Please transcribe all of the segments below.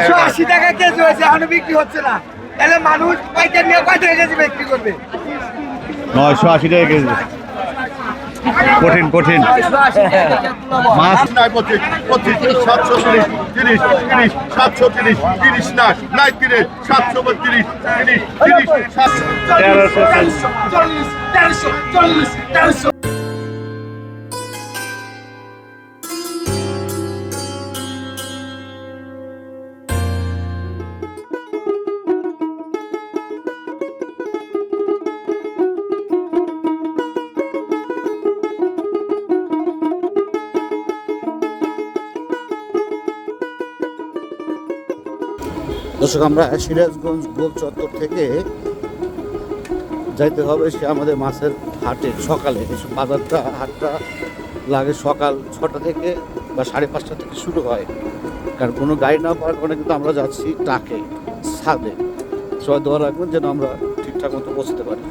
একশো আশি টাকা কেজি হয়েছে এখনও বিক্রি হচ্ছে না। তাহলে মানুষ পাইকার নিয়ে কয় টাকা কেজি বিক্রি করবে? নয়শো আশি টাকা কেজি কঠিন কঠিন। মাছ নয় পঁচিশ পঁচিশ সাতশো তিরিশ তিরিশ তিরিশ সাতশো তিরিশ তিরিশ না নাই তিরিশ সাতশো বত্রিশ তিরিশ তিরিশ সাতশো। তেরোশো চল্লিশ। তেরোশো চল্লিশ তেরোশো। দর্শক, আমরা সিরাজগঞ্জ গোল চত্বর থেকে যাইতে হবে সে আমাদের মাছের হাটে। সকালে বাজারটা, হাটটা লাগে সকাল ছটা থেকে বা সাড়ে পাঁচটা থেকে শুরু হয়। কারণ কোনো গাড়ি না পাওয়ার কারণে কিন্তু আমরা যাচ্ছি টাকে ছাদে। সবাই দোয়া রাখবেন যেন আমরা ঠিকঠাক মতো পৌঁছতে পারি।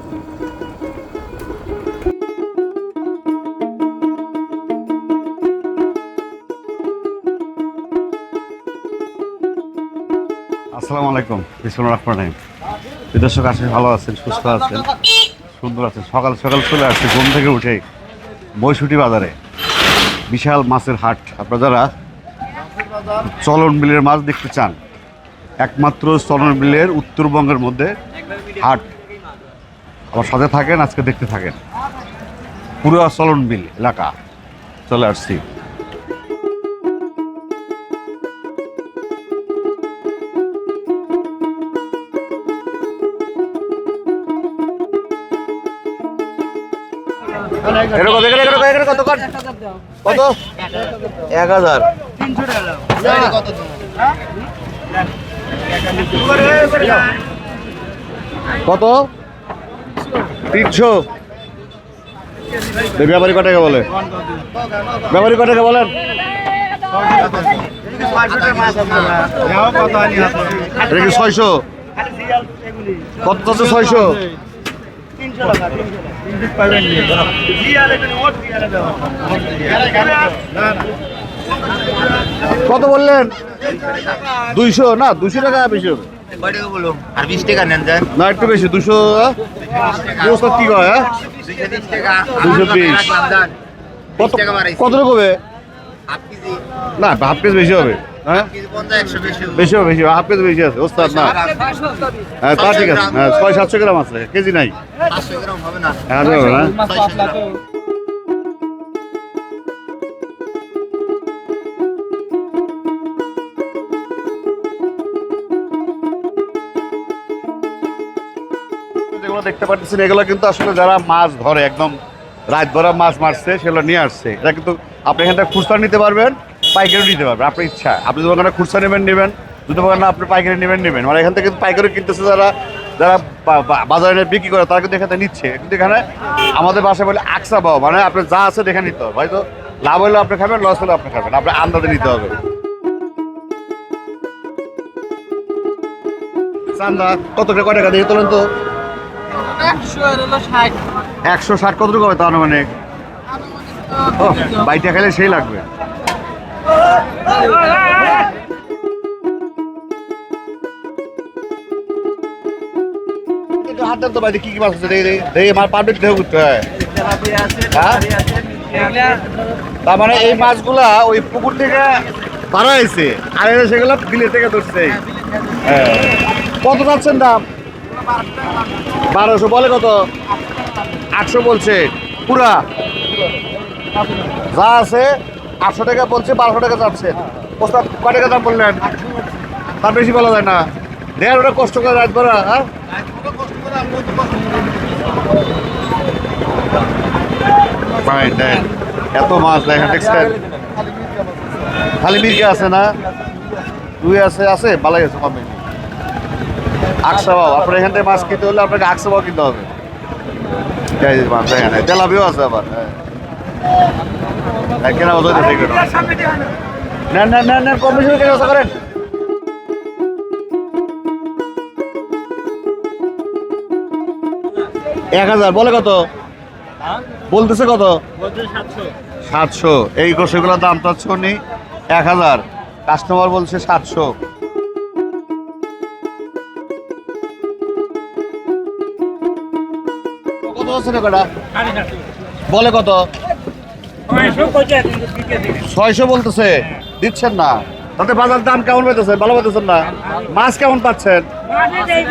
আসসালামু আলাইকুম। বিসমুল্লাহ রহমান রহিম। দর্শক ভালো আছেন, সুস্থ আছেন, সুন্দর আছেন। সকাল সকাল চলে আসছে ঘুম থেকে উঠে বৈশুটি বাজারে। বিশাল মাছের হাট। আপনারা যারা চলন বিলের মাছ দেখতে চান, একমাত্র চলন বিলের উত্তরবঙ্গের মধ্যে হাট আমার সাথে থাকেন, আজকে দেখতে থাকেন। পুরো চলন বিল এলাকা। চলে আসছি। এটা কত এখানে এখানে এখানে কত কত কত? এক হাজার। কত? তিনশো। ব্যাপারী কটাকে বলে? ব্যাপারী কটাকে বলেন? এটা কত ছয়শো? কত বললেন? দুইশো না দুশো টাকা বেশি হবে। আর বিশ টাকা নেন না একটু বেশি দুশো বস্তা কি হ্যাঁ দুইশো বিশ। কত। কত হবে না হাফ পেজ বেশি হবে। হ্যাঁ? কেজি বেশি। বেশি হাফ পেজ বেশি আছে, ওস্তাদ, না? হ্যাঁ তা ঠিক আছে। হ্যাঁ ছয় সাতশো গ্রাম আছে, কেজি নাই। হ্যাঁ না যেগুলো দেখতে পাচ্ছেন এগুলো কিন্তু আসলে যারা মাছ ধরে, একদম রাত ভরা মাছ মারছে, সেগুলো নিয়ে আসছে। এটা কিন্তু আপনি এখানটা খুচরা নিতে পারবেন। পাইকারি নিতে পারবেন আপনার ইচ্ছা। আপনি যদি ওখানে খুচরা নেবেন নেবেন। যদি ওখানে আপনি পাইকারি নেবেন নেবেন। মানে এখান থেকে পাইকারি কিনতেছে যারা যারা বাজারে বিক্রি করে তারা কিন্তু এখানে নিচ্ছে। কিন্তু এখানে আমাদের বাসায় বলে আকসা পাও মানে আপনার যা আছে দেখে নিতে হবে। হয়তো লাভ হলে আপনি খাবেন লস হলে আপনি খাবেন। আপনার আন্দাজে নিতে হবে। চান্দা কত করে কয় টাকা দিয়ে তোলেন তো? একশো ষাট। কত টাকা হবে তার মানে ও বাইটা খেলে সেই লাগবে। হয় হ্যাঁ? তার মানে এই মাছগুলা ওই পুকুর থেকে ধরা হয়েছে আর সেগুলো বিলের থেকে ধরছে হ্যাঁ কত যাচ্ছেন দাম বারোশো বলে কত আটশো বলছে পুরা যা আছে আটশো টাকা বলছে বারোশো টাকা যাচ্ছে। প্রস্তাব কয় টাকা দাম বললেন? তার বেশি বলা যায় না। দেড় ওটা কষ্ট করে রাত ভরা হ্যাঁ? এত মাছ দেখেন খালি মির্গে আছে না? দুই আছে আছে? বালাই আছে কমে আকসা বাবু আপনার এখান থেকে মাছ কিনতে হলে আপনাকে আকসা বাবু কিনতে হবে। মাছ দেখেন তেলাপিও আছে আবার হ্যাঁ, এক হাজার, বলে কত? বলতেছে কত? সাতশো। এই কষেগুলোর দাম তো শুনি এক হাজার। কাস্টমার বলছে সাতশো। কত বলে কত? ছয়শো বলতেছে। দিচ্ছেন না। তাতে বাজার দাম কেমন পেতেছেন ভালো পেতেছেন না? মাছ কেমন পাচ্ছেন?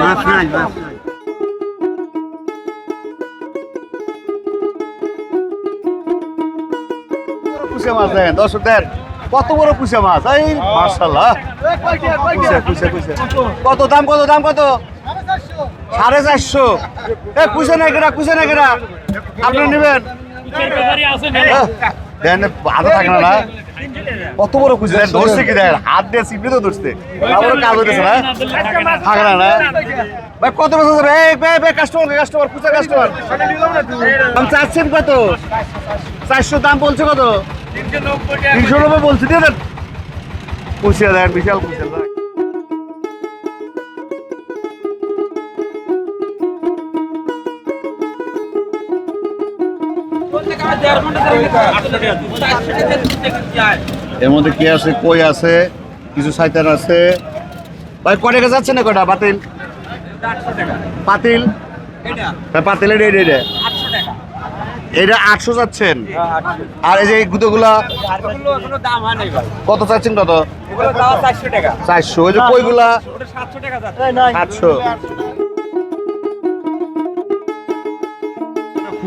মাছ নাই মাছ কুসে মাছ দেন। দর্শক কত বড় কুসে মাছ? এই মার্শাল্লাহ কুসে কুসে কুসে কত দাম কত দাম কত? সাড়ে চারশো। এ কুসে না কেনা কুসে না কেনা আপনি নেবেন? দেন হাতে থাকে না। না কত বড় কুসে দেন ধরছে কি দেন হাত দিয়ে চিপড়ে তো ধরছে। তারপরে কাজ হইতেছে না। থাকে না না। ভাই কত বছর ধরে? এই বে বে কাস্টমার কাস্টমার কুসে কাস্টমার দাম চাচ্ছেন কত? চারশো দাম বলছে কত? তিনশো নব্বই। বলছি দিয়ে দেন। পুষিয়ে দেন বিশাল পুষিয়ে দেন এর মধ্যে কি আছে কই আছে কিছু সাইতান আছে। ভাই কয় টাকা যাচ্ছে না কটা বাতিল। পাতিল? পাতিল এটা এটা আটশো যাচ্ছেন। আর এই যে এই গুঁতোগুলা কত চাচ্ছেন কত? চারশো ওই যে কইগুলা সাতশো।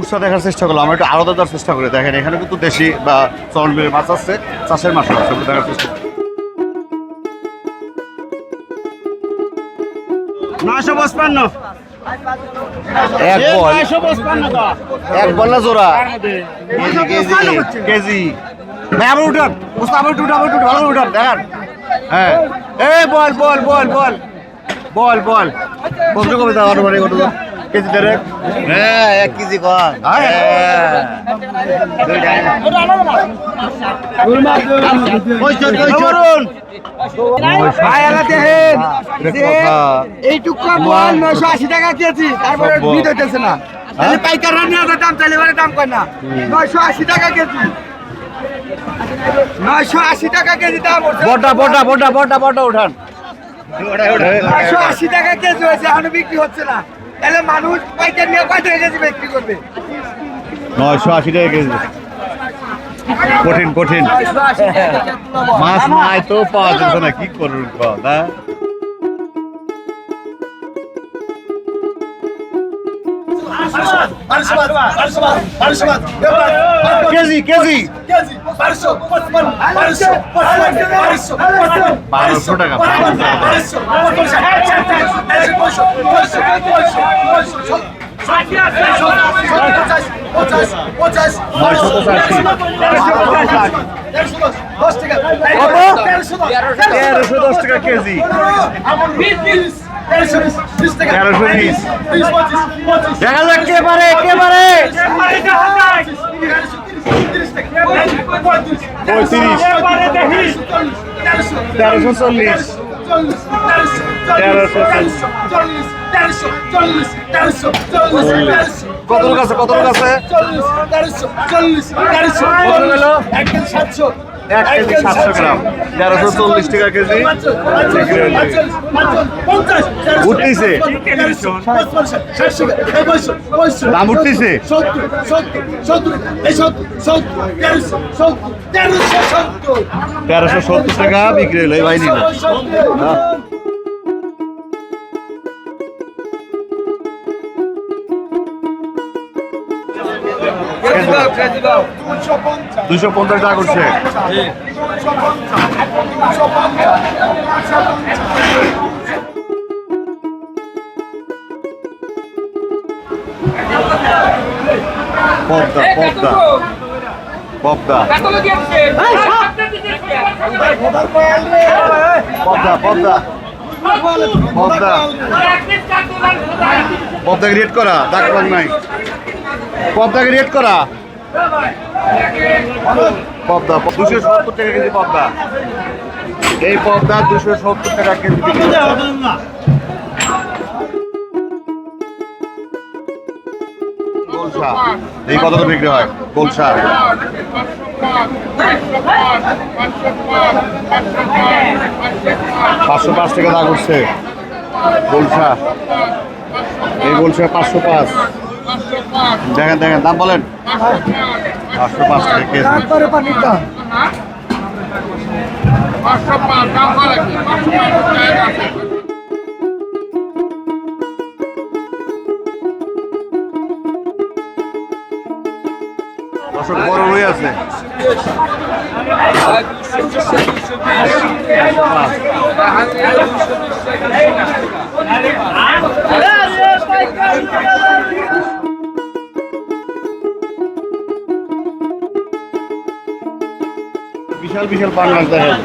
খুচরা দেখার চেষ্টা করলাম। আমরা একটু আলাদা দেওয়ার চেষ্টা করি। দেখেন এখানে কিন্তু দেশি বা চরণবিলের মাছ আছে চাষের মাছ আছে দেখার চেষ্টা করি। নয়শো পঁচপান্ন। এক বল। এক বল না জোড়া? KG KG. ভাই আবার উঠান। মুস্তা আবার উঠুন আবার উঠুন ভালো করে উঠান। দেখান। হ্যাঁ। এই বল বল বল বল। বল বল। দাও মানে কত দাও? কেজি দেড়েক। হ্যাঁ এক কেজি কম। হ্যাঁ। বলুন ভাই এলা দেখেন এটা যে কথা। এইটুকু বল নয়শো আশি টাকা কেজি তারপরে। ভিড় হইতেছে না। তাহলে পাইকাররা নিয়ে দাম তাহলে এবারে দাম কয় না? নয়শো আশি টাকা কেজি। নয়শো আশি টাকা কেজি দাম হচ্ছে। বড়টা বড়টা বড়টা বড়টা বড়টা উঠান। নয়শো আশি টাকা কেজি হয়েছে এখনও বিক্রি হচ্ছে না। তাহলে মানুষ পাইকার নিয়ে বিক্রি করবে? নয়শো আশি টাকা কঠিন কঠিন। মাছ নাই তো পাওয়া যাচ্ছে না, কি করুন না কেজি কেজি বারোশো টাকা তেরোশো দশ টাকা কেজি তেরোশো বিশ দেখা যাক কে পারে কে পারে। পঁয়ত্রিশ। তেরোশো চল্লিশ। কত লোক আছে? কত লোক আছে? কত গেল এক কেজি সাতশো গ্রাম। তেরোশো চল্লিশ টাকা কেজি। উঠতেছে। দাম উঠতেছে। তেরোশো সত্তর টাকা বিক্রি হলো এই ভাই নিল দুশো পঞ্চাশ টাকা করছে। পদ্মা পদ্মা পদ্মা। পদ্মা পদ্মা। পদ্মা। পদ্মাকে রেট করা দাগ নাই। পদ্মাকে রেট করা। পদ্মা দুশো সত্তর টাকা কেজি পদ্মা। এই পদ্মা দুশো সত্তর টাকা কেজি এই কত বিক্রি হয়, গোলসা। পাঁচশো পাঁচ টাকা দাগ উঠছে। গোলসা, এই গোলসা পাঁচশো পাঁচ। দেখেন দেখেন, দাম বলেন। পাঁচশো পাঁচ টাকা কেজি তারপরে পানির দাম দর্শক বড় রুই আছে। বিশাল বিশাল পাঙ্গাস দেখেন।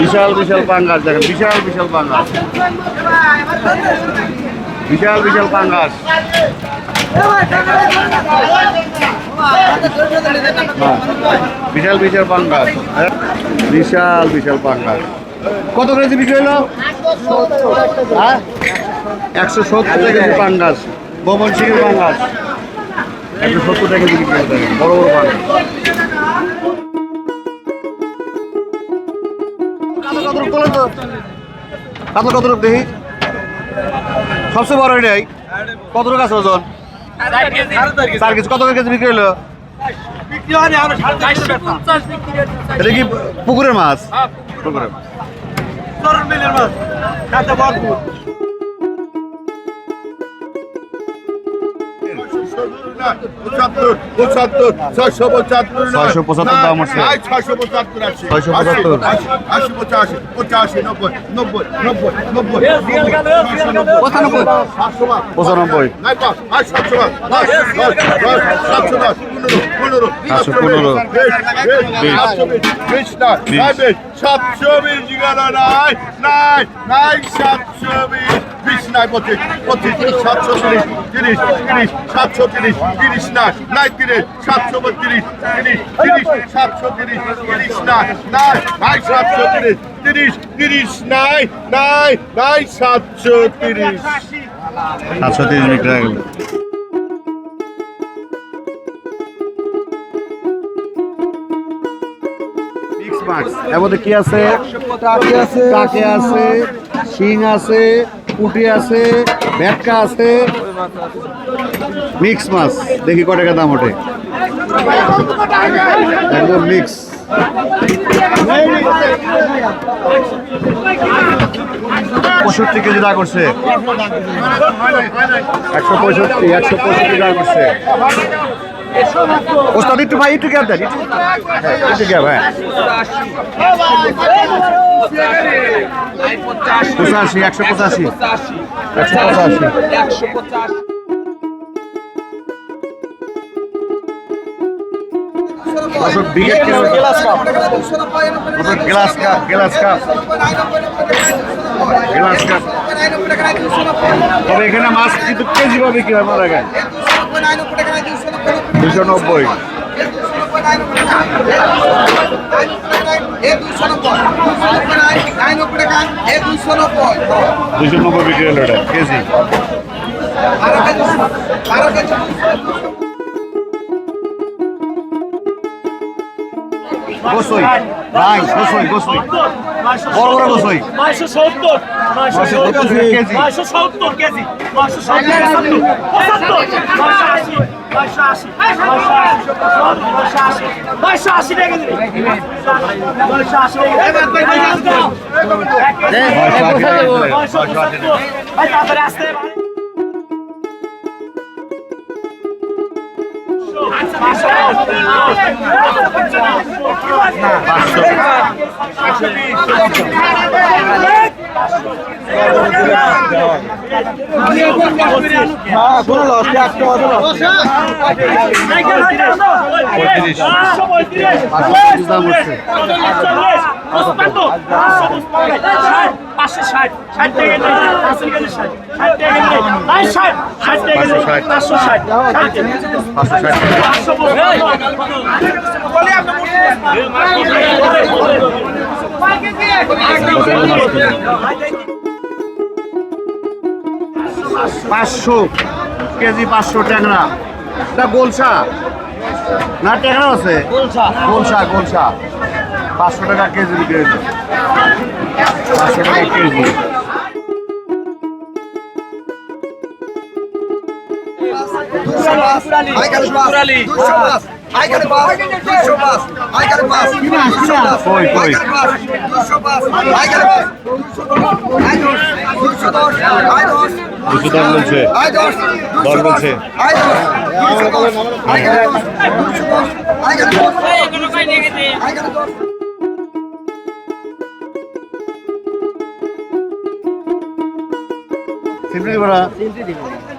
বিশাল বিশাল পাঙ্গাস দেখেন, বিশাল বিশাল পাঙ্গাস। বিশাল বিশাল পাঙ্গাস। বিশাল বিশাল পাঙ্গাস হ্যাঁ? বিশাল বিশাল পাঙ্গাস। কত কেজি বিক্রি হলো? হ্যাঁ? একশো সত্তর কেজি পাঙ্গাস, বমন সিংহের পাঙ্গাস। একশো সত্তর টাকা বিক্রি বড় বড় পাঙ্গাস। কাতল কত রূপ তোলেন তো? আপনার কতটুকু দেখি? সবচেয়ে বড় এটাই কত রূপ আছে ওজন? চার কেজি। কত কেজি বিক্রি হলো? এটা কি পুকুরের মাছ? পুকুরের মাছ। ছয়শো পঁচাত্তর ছয়শো পঁচাত্তর দাম হচ্ছে। ছয়শো পঁচাত্তর আছে ছয়শো পঁচাত্তর। আশি, পঁচাশি পঁচাশি নব্বই নব্বই নব্বই নব্বই পঁচানব্বই। পঁচানব্বই সাতশো পনেরো, পনেরো, পনেরো। বিশ, বিশ, বিশ, সাতশো বিশ, গেল নাই, নাই, নাই, সাতশো বিশ, বিশ নাই, সাতশো তিরিশ, তিরিশ, তিরিশ, সাতশো তিরিশ, তিরিশ নাই, নাই তিরিশ, সাতশো বত্রিশ, তিরিশ, তিরিশ, সাতশো তিরিশ, তিরিশ নাই, সাতশো তিরিশ, তিরিশ, তিরিশ নাই, নাই, নাই, সাতশো তিরিশ। সাতশো তিরিশ বিক্রি এর মধ্যে কি আছে? টাকি আছে। কাকে আছে শিং আছে পুঁটি আছে ভেটকা আছে। মিক্স মাছ। দেখি ক টাকা দাম ওঠে। একদম মিক্স। পঁয়ষট্টি কেজি দাগ করছে। একশো পঁয়ষট্টি একশো পঁয়ষট্টি দাগ করছে। ওস্তাদ, একটু ভাই, একটু গ্যাপ দেন, একটু গ্যাপ হ্যাঁ। পঁচাশি, একশো পঁচাশি। একশো পঁচাশি। Cup glass cup glass cup. Glass cup. তবে এখানে মাছ কিন্তু কেজি পাবে কি হয়, মারা গেল দুশো নব্বই। দুশো নব্বই বিক্রি হলো এটা কেজি। গোসই রাই গোসই গোসই। বড় বড় গোসই নয়শো সত্তর নয়শো সত্তর কেজি। নয়শো সত্তর কেজি নয়শো সত্তর পঁচাত্তর নয়শো আশি নয়শো আশি নয়শো আশি নয়শো আশি নয়শো আশি টাকা কেজি নয়শো আশি নয়শো পঁচাত্তর ভাই তারপরে আসতে পঁয়ত্রিশ। পঁয়ত্রিশ দাম হচ্ছে। পাঁচশো ষাট ষাট টাকা নেই পাঁচশো কেজি ষাট ষাট টাকা নেই নাই ষাট ষাট টাকা নেই পাঁচশো ষাট। ষাট পাঁচশো পাঁচশো পাঁচশো কেজি পাঁচশো ট্যাংরা। এটা গোলসা? না ট্যাংরা আছে? গোলসা। গোলসা পাঁচশো টাকা কেজি বিক্রি পাঁচশো টাকা কেজি দুশো দশ বলছে দশ বলছে সিমটি দিব না?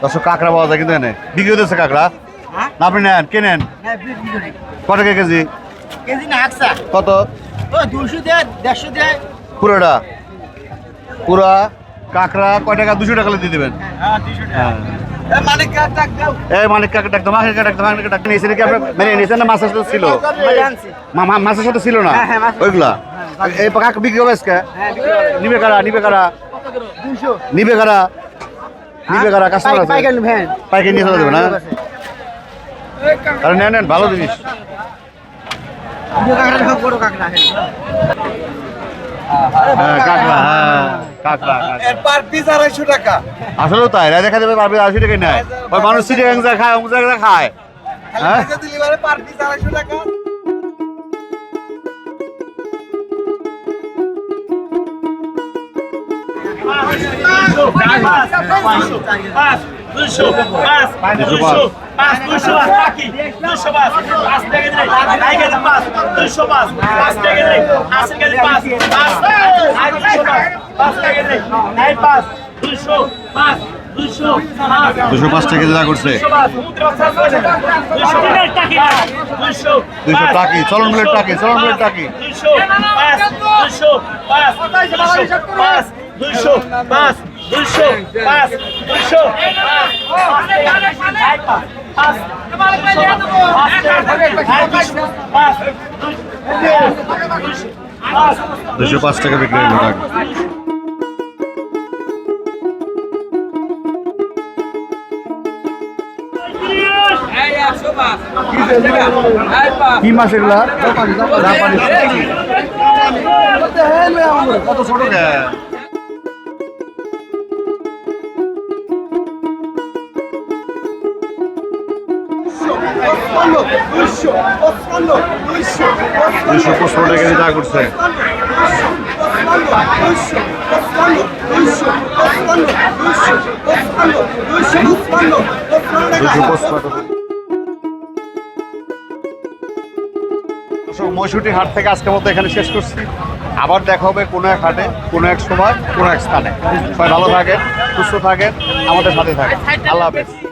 দশশো কাঁকড়া পাওয়া যায় কিন্তু এনে। বিক্রি হতেছে কাঁকড়া? না আপনি নেন। কে নেন? কত টাকা কেজি? কেজি না কত? ও দুশো দেয় দেড়শো দেয়। পুরোটা? পুরা কাঁকড়া কয় টাকা? দুশো টাকা দিয়ে দেবেন। হ্যাঁ এই মালিক কাকে ডাকতো মাকে ডাকতো মাকে ডাকতো নিয়েছে নাকি আপনার মেনে না মাছের সাথে ছিল? মাছের সাথে ছিল না? ওইগুলা? এই কাক বিক্রি হবে আজকে? নিবে কারা? নিবে কারা? নিবে কারা? নিবে কারা কাস্টমার আছে। পাইকারি নিয়ে চলে যাবে না? আরে নেন নেন ভালো জিনিস। হ্যাঁ হ্যাঁ পার পিস আড়াইশো টাকা। দেখা নেয়। মানুষ সিটে খায় খায়। হ্যাঁ? দুশো পাঁচ দুশো পাঁচ দুশো পাঁচ বাকি দুশো পাঁচ পাঁচ থেকে দিলে আই গেছে পাঁচ দুশো পাঁচ পাঁচ থেকে দিলে আশি গেছে পাঁচ পাঁচ আই দুশো, পাঁচ পাঁচ থেকে দিলে আই পাঁচ দুশো পাঁচ দুশো পাঁচ টাকা যা করছে দুশো টাকি চলন মিলের টাকি চলন মিলের টাকি দুশো, পাঁচ দুশো, পাঁচ দুশো পাঁচ দুশো পাঁচ পাঁচ দুশো পাঁচ টাকা বিক্রি হলো কি মাছ এগুলা কত ছোট দর্শক, হাট থেকে আজকের মতো এখানে শেষ করছি। আবার দেখা হবে কোনো এক হাটে কোনো এক সময় কোনো এক স্থানে। সবাই ভালো থাকেন সুস্থ থাকেন আমাদের সাথে থাকেন। আল্লাহ হাফেজ।